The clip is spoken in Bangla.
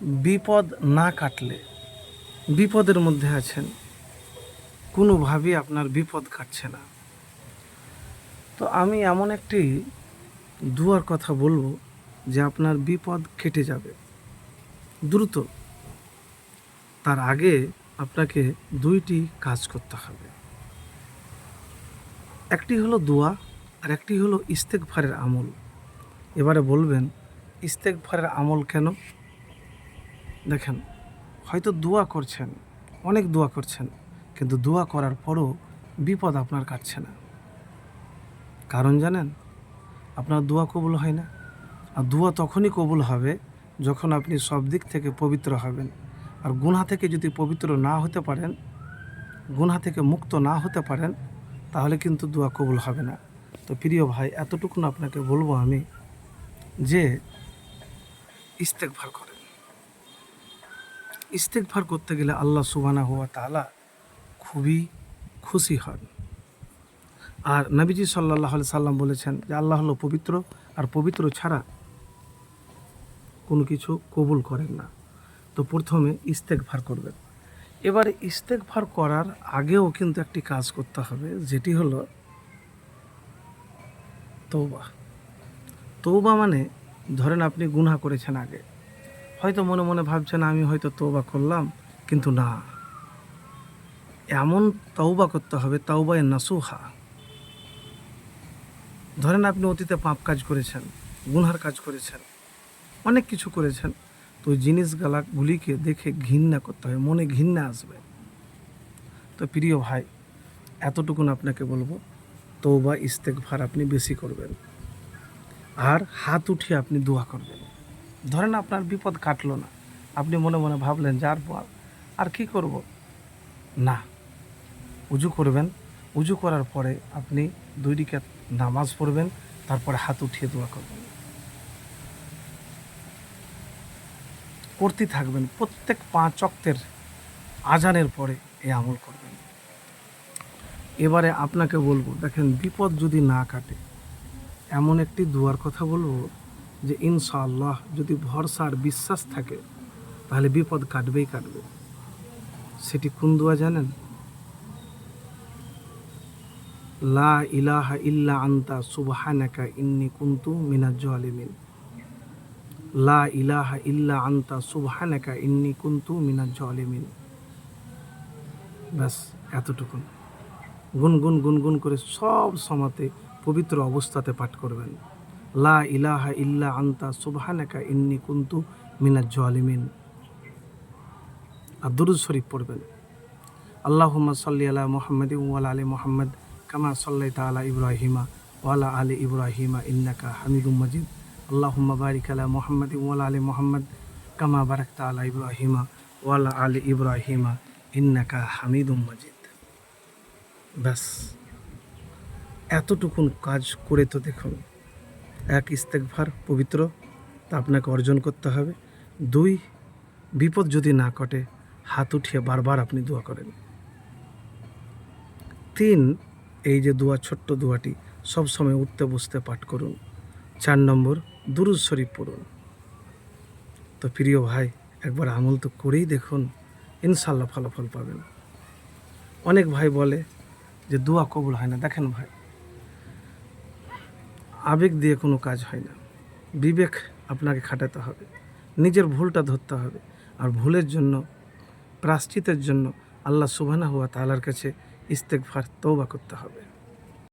বিপদ না কাটলে বিপদের মধ্যে আছেন, কোনোভাবেই আপনার বিপদ কাটছে না। তো আমি এমন একটি দুয়ার কথা বলব যে আপনার বিপদ কেটে যাবে, দ্রুত। তার আগে আপনাকে দুইটি কাজ করতে হবে। একটি হলো দোয়া আর একটি হলো ইস্তেকফারের আমল। এবারে বলবেন ইস্তেকফারের আমল কেন? দেখেন, হয়তো দোয়া করছেন, অনেক দোয়া করছেন, কিন্তু দোয়া করার পরও বিপদ আপনার কাটছে না। কারণ জানেন, আপনার দোয়া কবুল হয় না। আর দোয়া তখনই কবুল হবে যখন আপনি সব দিক থেকে পবিত্র হবেন। আর গুনহা থেকে যদি পবিত্র না হতে পারেন, গুনহা থেকে মুক্ত না হতে পারেন, তাহলে কিন্তু দোয়া কবুল হবে না। তো প্রিয় ভাই এতটুকুন আপনাকে বলব আমি যে ইস্তেকভার ইস্তেকভার করতে গেলে আল্লাহ সুবানা হুয়া তালা খুবই খুশি হন। আর নবীজি সাল্লাহ সাল্লাম বলেছেন যে, আল্লাহ হলো পবিত্র আর পবিত্র ছাড়া কোনো কিছু কবুল করেন না। তো প্রথমে ইস্তেকভার করবেন। এবারে ইস্তেকভার করার আগেও কিন্তু একটি কাজ করতে হবে, যেটি হলো তৌবা তৌবা মানে ধরেন আপনি গুনা করেছেন আগে। হয়তো মনে মনে ভাবছেন আমি হয়তো তৌবা করলাম। কিন্তু না। এমন তৌবা করতে হবে তৌবায় নাসুহা। ধরেন আপনি অতীতে পাপ কাজ করেছেন গুনহার কাজ করেছেন, অনেক কিছু করেছেন, তো ওই জিনিসগুলাগুলিকে দেখে ঘৃণা করতে হবে, মনে ঘৃণা আসবে। তো প্রিয় ভাই এতটুকুন আপনাকে বলব তৌবা ইস্তেকভার আপনি বেশি করবেন। আর হাত উঠিয়ে আপনি দোয়া করবেন। ধরেন আপনার বিপদ কাটলো না, আপনি মনে মনে ভাবলেন, যার পর? আর কি করব? না। উজু করবেন। উজু করার পরে আপনি দুই দিকে নামাজ পড়বেন, তারপরে হাত উঠিয়ে দোয়া করবেন। করতে থাকবেন। প্রত্যেক পাঁচ অক্তের আজানের পরে এই আমল করবেন। এবারে আপনাকে বলব, দেখেন বিপদ যদি না কাটে, এমন একটি দুয়ার কথা বলব যে ইনশাআল্লাহ যদি ভরসা আর বিশ্বাস থাকে, তাহলে বিপদ কাটবেই কাটবে। সেটি কোন দোয়া জানেন? লা ইলাহা ইল্লা আন্তা সুবহানাকা ইন্নি কুনতু মিনাজ জালিমিন। লা ইলাহা ইল্লা আন্তা সুবহানাকা ইন্নি কুনতু মিনাজ জালিমিন। ব্যাস, এতটুকুন। গুনগুন গুনগুন করে সব সমাতে পবিত্র অবস্থাতে পাঠ করবেন। লা ইলাহা ইল্লা আন্তা সুবহানাকা ইন্নি কুনতু মিনাজ জালিমিন। আর দুরুদ শরীফ পড়বেন। আল্লাহুম্মা সাল্লি আলা মুহাম্মাদ ওয়ালা আলি মুহাম্মদ কামা সাল্লাইতা আলা ইব্রাহিমা ওয়ালা আলি ইব্রাহিমা ইন্নাকা হামিদুম মাজিদ। আল্লাহুম্মা বারিক আলা মুহাম্মাদ ওয়ালা আলি মুহাম্মদ কামা বারাকতা আলা ইব্রাহিমা ওয়ালা আলি ইব্রাহিমা ইন্নাকা হামিদুম মাজিদ। ব্যাস, এতটুকুন কাজ করে তো দেখুন। এক ইস্তেকভার পবিত্র, তা আপনাকে অর্জন করতে হবে। দুই, বিপদ যদি না ঘটে, হাত উঠিয়ে বারবার আপনি দোয়া করেন। তিন, এই যে দোয়া, ছোট্ট দোয়াটি সবসময় উঠতে বসতে পাঠ করুন। চার নম্বর দুরুজ শরীফ পড়ুন। তো প্রিয় ভাই, একবার আমল তো করেই দেখুন ইনশাল্লাহ ফলাফল পাবেন। অনেক ভাই বলে যে দোয়া কবুল হয় না। দেখেন ভাই আবেগ দিয়ে কোনো কাজ হয় না। বিবেক আপনাকে খাটাতে হবে। নিজের ভুলটা ধরতে হবে। আর ভুলের জন্য প্রাশ্চিতের জন্য আল্লাহ সুবানা হুয়া তালার কাছে ইস্তেকফার তৌবা করতে হবে।